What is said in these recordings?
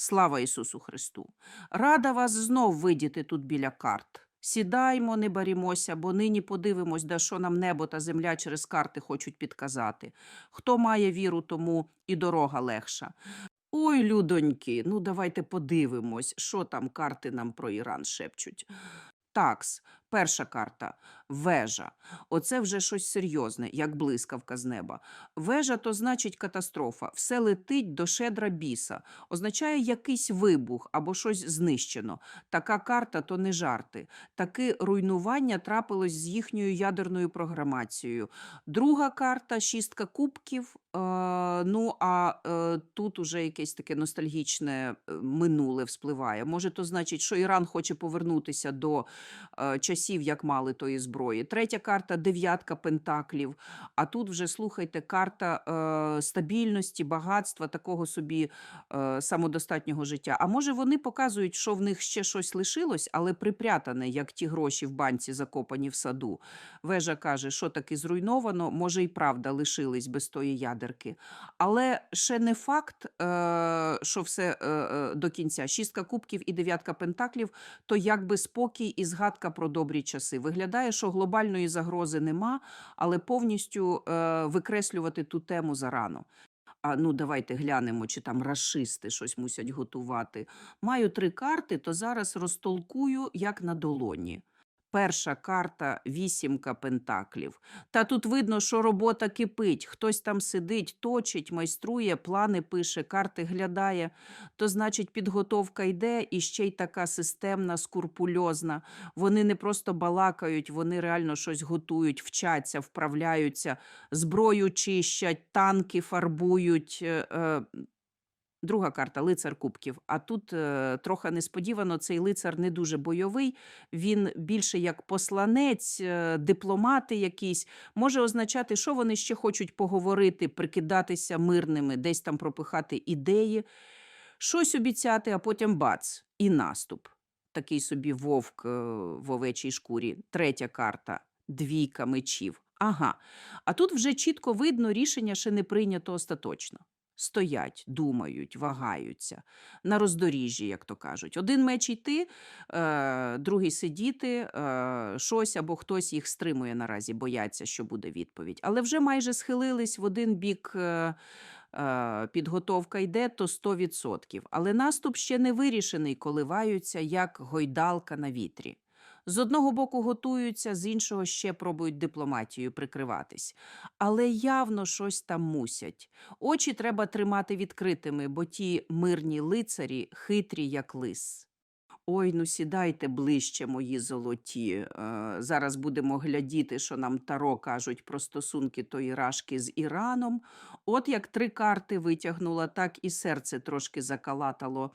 Слава Ісусу Христу! Рада вас знов видіти тут біля карт. Сідаймо, не барімося, бо нині подивимось, да що нам небо та земля через карти хочуть підказати. Хто має віру, тому і дорога легша. Ой, людоньки, ну давайте подивимось, що там карти нам про Іран шепчуть. Такс, перша карта вежа. Оце вже щось серйозне, як блискавка з неба. Вежа то значить катастрофа. Все летить до шедра біса. Означає якийсь вибух або щось знищено. Така карта то не жарти. Таке руйнування трапилось з їхньою ядерною програмацією. Друга карта шістка кубків. Е, ну а е, тут уже якесь таке ностальгічне е, минуле вспливає. Може, то значить, що Іран хоче повернутися до е, часів, як мали тої зброї. Третя карта дев'ятка пентаклів. А тут вже слухайте, карта е, стабільності, багатства, такого собі е, самодостатнього життя. А може вони показують, що в них ще щось лишилось, але припрятане, як ті гроші в банці закопані в саду. Вежа каже, що таки зруйновано, може і правда лишились без тої ядерки. Але ще не факт, е, що все е, е, до кінця. Шістка кубків і дев'ятка пентаклів то якби спокій і згадка про добрі часи. Виглядає, що глобальної загрози нема, але повністю е, викреслювати ту тему зарано. А ну давайте глянемо, чи там расисти щось мусять готувати. Маю три карти, то зараз розтолкую як на долоні. Перша карта вісімка пентаклів. Та тут видно, що робота кипить. Хтось там сидить, точить, майструє, плани пише, карти глядає. То значить, підготовка йде і ще й така системна, скурпульозна. Вони не просто балакають, вони реально щось готують, вчаться, вправляються, зброю чищать, танки фарбують. е, е, Друга карта лицар кубків. А тут е, трохи несподівано цей лицар не дуже бойовий. Він більше як посланець, е, дипломати якісь. Може означати, що вони ще хочуть поговорити, прикидатися мирними, десь там пропихати ідеї, щось обіцяти, а потім бац, і наступ. Такий собі вовк е, в овечій шкурі. Третя карта двійка мечів. Ага. А тут вже чітко видно, рішення ще не прийнято остаточно. Стоять, думають, вагаються на роздоріжжі, як то кажуть. Один меч йти, е, другий сидіти, е, щось або хтось їх стримує наразі, бояться, що буде відповідь. Але вже майже схилились в один бік. Е, Підготовка йде, то 100%. Але наступ ще не вирішений, коливаються, як гойдалка на вітрі. З одного боку готуються, з іншого ще пробують дипломатією прикриватись. Але явно щось там мусять. Очі треба тримати відкритими, бо ті мирні лицарі хитрі, як лис. Ой, ну сідайте ближче, мої золоті. Е, зараз будемо глядіти, що нам Таро кажуть про стосунки тої рашки з Іраном. От як три карти витягнула, так і серце трошки закалатало.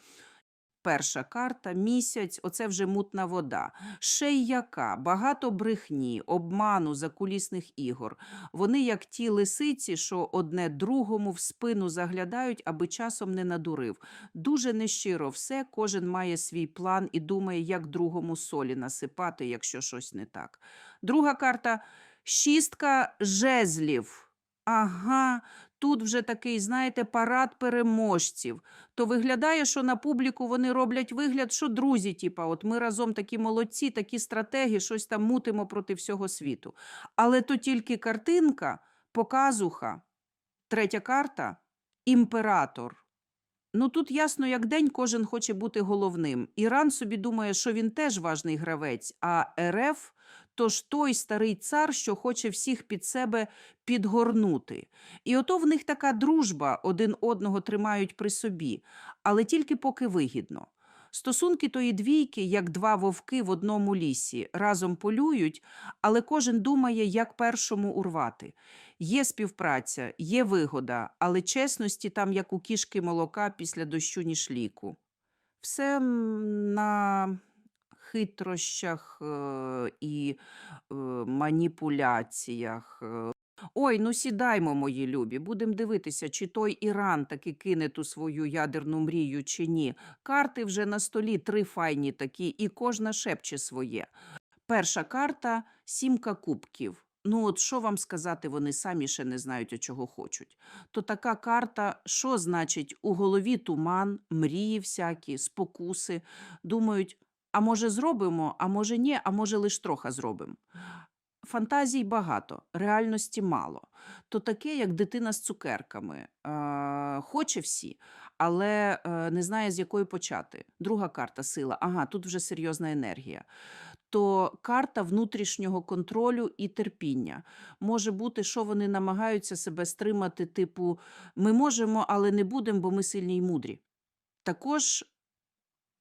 Перша карта місяць, оце вже мутна вода. Ще й яка, багато брехні, обману, закулісних ігор. Вони, як ті лисиці, що одне другому в спину заглядають, аби часом не надурив. Дуже нещиро все, кожен має свій план і думає, як другому солі насипати, якщо щось не так. Друга карта шістка жезлів. Ага, тут вже такий, знаєте, парад переможців. То виглядає, що на публіку вони роблять вигляд, що друзі, типа, от ми разом такі молодці, такі стратегі, щось там мутимо проти всього світу. Але то тільки картинка, показуха. Третя карта імператор. Ну тут ясно, як день кожен хоче бути головним. Іран собі думає, що він теж важний гравець, а РФ то ж той старий цар, що хоче всіх під себе підгорнути. І ото в них така дружба один одного тримають при собі, але тільки поки вигідно. Стосунки тої двійки, як два вовки в одному лісі, разом полюють, але кожен думає, як першому урвати. Є співпраця, є вигода, але чесності там, як у кішки молока після дощу ніж ліку. Все на хитрощах і е, маніпуляціях. е. Ой, ну сідаймо, мої любі, будемо дивитися, чи той Іран таки кине ту свою ядерну мрію, чи ні. Карти вже на столі три файні такі, і кожна шепче своє. Перша карта сімка кубків. Ну, от що вам сказати, вони самі ще не знають, чого хочуть. То така карта, що значить у голові туман, мрії всякі, спокуси. Думають, а може зробимо, а може ні, а може лиш трохи зробимо. Фантазій багато, реальності мало. То таке, як дитина з цукерками. Е, хоче всі, але е, не знає, з якої почати. Друга карта сила. Ага, тут вже серйозна енергія. То карта внутрішнього контролю і терпіння. Може бути, що вони намагаються себе стримати, типу, ми можемо, але не будемо, бо ми сильні й мудрі. Також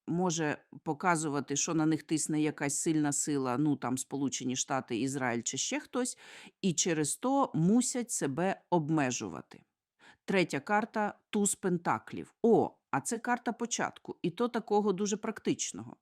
може показувати, що на них тисне якась сильна сила, ну там Сполучені Штати, Ізраїль чи ще хтось, і через то мусять себе обмежувати. Третя карта туз пентаклів. О, а це карта початку, і то такого дуже практичного.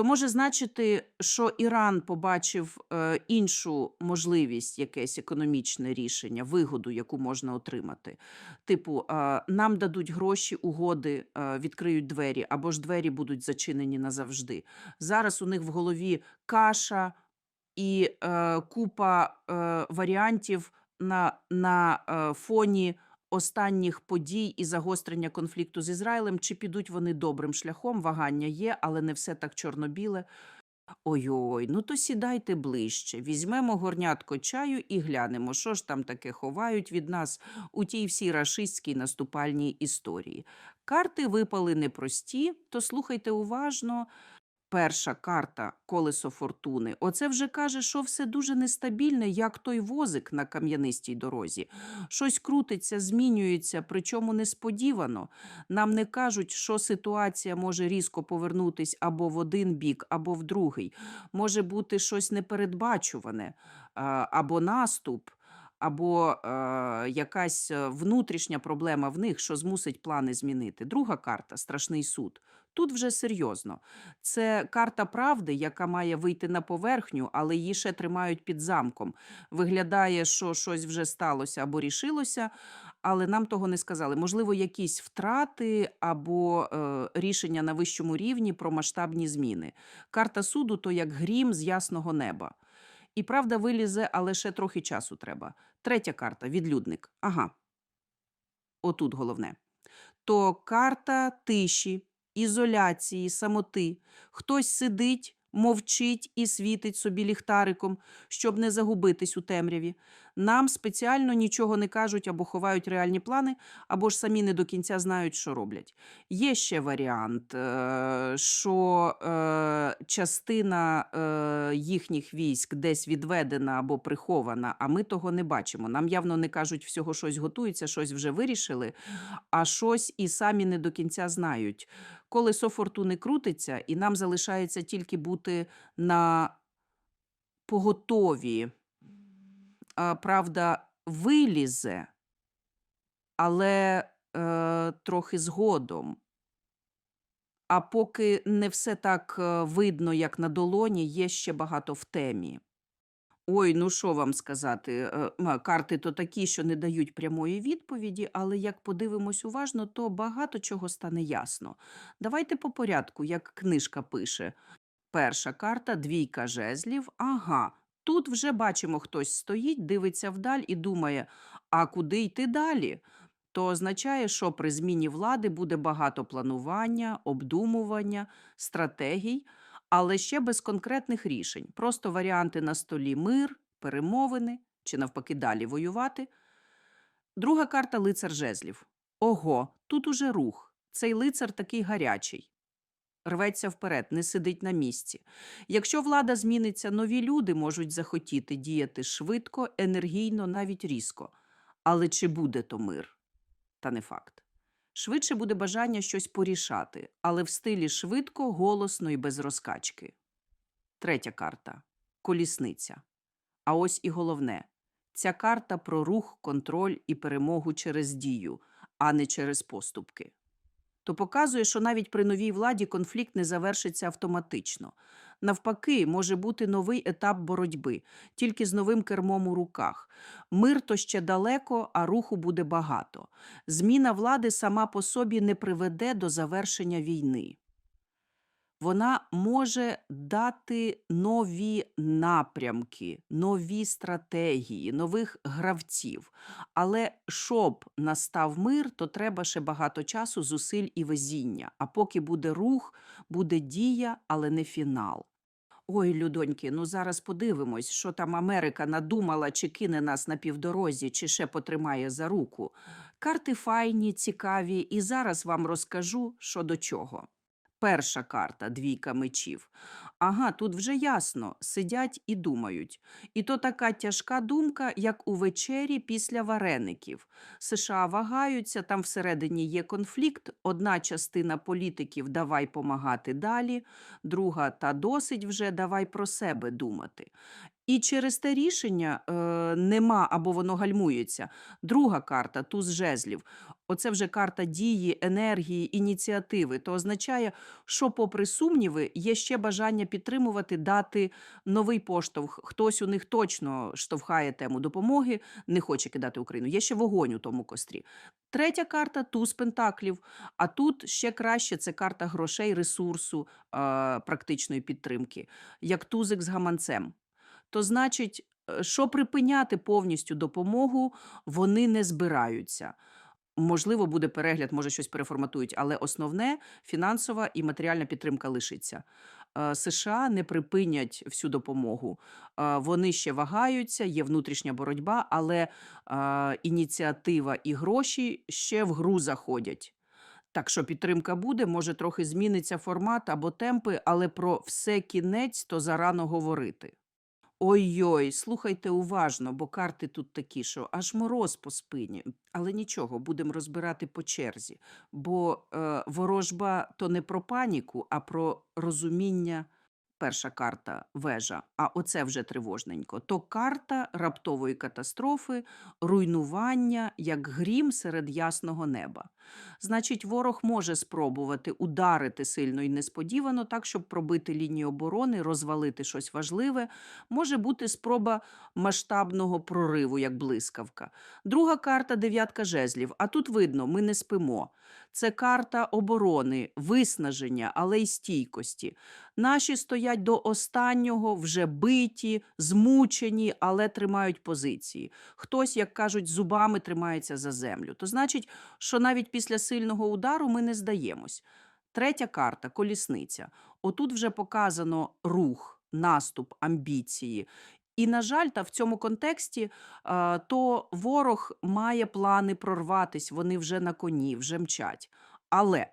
То може значити, що Іран побачив е, іншу можливість, якесь економічне рішення, вигоду, яку можна отримати. Типу, е, нам дадуть гроші, угоди, е, відкриють двері, або ж двері будуть зачинені назавжди. Зараз у них в голові каша і купа варіантів на, на фоні останніх подій і загострення конфлікту з Ізраїлем. Чи підуть вони добрим шляхом? Вагання є, але не все так чорно-біле. Ой-ой, ну то сідайте ближче, візьмемо горнятко чаю і глянемо, що ж там таке ховають від нас у тій всій рашистській наступальній історії. Карти випали непрості, то слухайте уважно. Перша карта колесо фортуни. Оце вже каже, що все дуже нестабільне, як той возик на кам'янистій дорозі. Щось крутиться, змінюється, причому несподівано. Нам не кажуть, що ситуація може різко повернутись або в один бік, або в другий. Може бути щось непередбачуване, або наступ. Або е, якась е, внутрішня проблема в них, що змусить плани змінити. Друга карта страшний суд. Тут вже серйозно. Це карта правди, яка має вийти на поверхню, але її ще тримають під замком. Виглядає, що щось вже сталося або рішилося, але нам того не сказали. Можливо, якісь втрати або е, рішення на вищому рівні про масштабні зміни. Карта суду то як грім з ясного неба. І правда вилізе, але ще трохи часу треба. Третя карта відлюдник. Ага. Отут головне. То карта тиші, ізоляції, самоти. Хтось сидить, мовчить і світить собі ліхтариком, щоб не загубитись у темряві. Нам спеціально нічого не кажуть або ховають реальні плани, або ж самі не до кінця знають, що роблять. Є ще варіант, е, що е, частина е, їхніх військ десь відведена або прихована, а ми того не бачимо. Нам явно не кажуть, всього щось готується, щось вже вирішили, а щось і самі не до кінця знають. Колесо фортуни крутиться, і нам залишається тільки бути на поготові. Правда, вилізе, але е, трохи згодом. А поки не все так е, видно, як на долоні, є ще багато в темі. Ой, ну що вам сказати, е, карти то такі, що не дають прямої відповіді, але як подивимось уважно, то багато чого стане ясно. Давайте по порядку, як книжка пише. Перша карта двійка жезлів. Ага, тут вже бачимо, хтось стоїть, дивиться вдаль і думає, а куди йти далі? То означає, що при зміні влади буде багато планування, обдумування, стратегій, але ще без конкретних рішень. Просто варіанти на столі мир, перемовини чи навпаки далі воювати. Друга карта лицар жезлів. Ого, тут уже рух. Цей лицар такий гарячий. Рветься вперед, не сидить на місці. Якщо влада зміниться, нові люди можуть захотіти діяти швидко, енергійно, навіть різко. Але чи буде то мир? Та не факт. Швидше буде бажання щось порішати, але в стилі швидко, голосно і без розкачки. Третя карта колісниця. А ось і головне ця карта про рух, контроль і перемогу через дію, а не через поступки. То показує, що навіть при новій владі конфлікт не завершиться автоматично. Навпаки, може бути новий етап боротьби, тільки з новим кермом у руках. Мир то ще далеко, а руху буде багато. Зміна влади сама по собі не приведе до завершення війни. Вона може дати нові напрямки, нові стратегії, нових гравців. Але щоб настав мир, то треба ще багато часу, зусиль і везіння. А поки буде рух, буде дія, але не фінал. Ой, людоньки, ну зараз подивимось, що там Америка надумала, чи кине нас на півдорозі, чи ще потримає за руку. Карти файні, цікаві, і зараз вам розкажу, що до чого. Перша карта двійка мечів. Ага, тут вже ясно, сидять і думають. І то така тяжка думка, як у вечері після вареників. США вагаються, там всередині є конфлікт. Одна частина політиків давай помагати далі, друга та досить вже давай про себе думати. І через те рішення е, нема або воно гальмується. Друга карта туз жезлів. Оце вже карта дії, енергії, ініціативи. То означає, що, попри сумніви, є ще бажання підтримувати, дати новий поштовх. Хтось у них точно штовхає тему допомоги, не хоче кидати Україну. Є ще вогонь у тому кострі. Третя карта туз пентаклів. А тут ще краще це карта грошей, ресурсу, е, практичної підтримки, як тузик з гаманцем. То значить, е, що припиняти повністю допомогу, вони не збираються. Можливо, буде перегляд, може щось переформатують, але основне фінансова і матеріальна підтримка лишиться. Е, США не припинять всю допомогу. Е, Вони ще вагаються, є внутрішня боротьба, але ініціатива і гроші ще в гру заходять. Так що підтримка буде, може трохи зміниться формат або темпи, але про все кінець то зарано говорити. Ой-ой, слухайте уважно, бо карти тут такі, що аж мороз по спині. Але нічого, будемо розбирати по черзі. Бо е, ворожба то не про паніку, а про розуміння. Перша карта вежа, а оце вже тривожненько. То карта раптової катастрофи, руйнування, як грім серед ясного неба. Значить, ворог може спробувати ударити сильно і несподівано, так, щоб пробити лінію оборони, розвалити щось важливе. Може бути спроба масштабного прориву, як блискавка. Друга карта дев'ятка жезлів. А тут видно, ми не спимо. Це карта оборони, виснаження, але й стійкості. Наші стоять до останнього, вже биті, змучені, але тримають позиції. Хтось, як кажуть, зубами тримається за землю. То значить, що навіть після сильного удару ми не здаємось. Третя карта колісниця. Отут вже показано рух, наступ, амбіції. І, на жаль, та в цьому контексті то ворог має плани прорватись, вони вже на коні, вже мчать. Але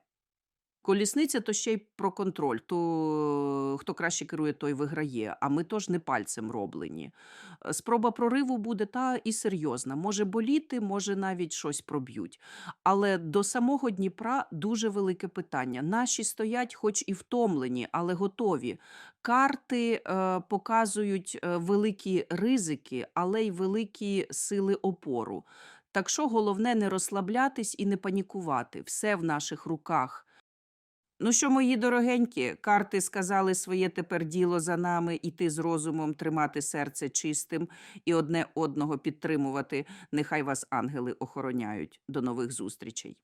колісниця то ще й про контроль. То е, хто краще керує, той виграє. А ми тож не пальцем роблені. Е, Спроба прориву буде та і серйозна. Може боліти, може навіть щось проб'ють. Але до самого Дніпра дуже велике питання. Наші стоять, хоч і втомлені, але готові. Карти е, показують е, великі ризики, але й великі сили опору. Так що головне не розслаблятись і не панікувати. Все в наших руках. Ну що, мої дорогенькі, карти сказали своє тепер діло за нами, іти з розумом, тримати серце чистим і одне одного підтримувати. Нехай вас ангели охороняють. До нових зустрічей.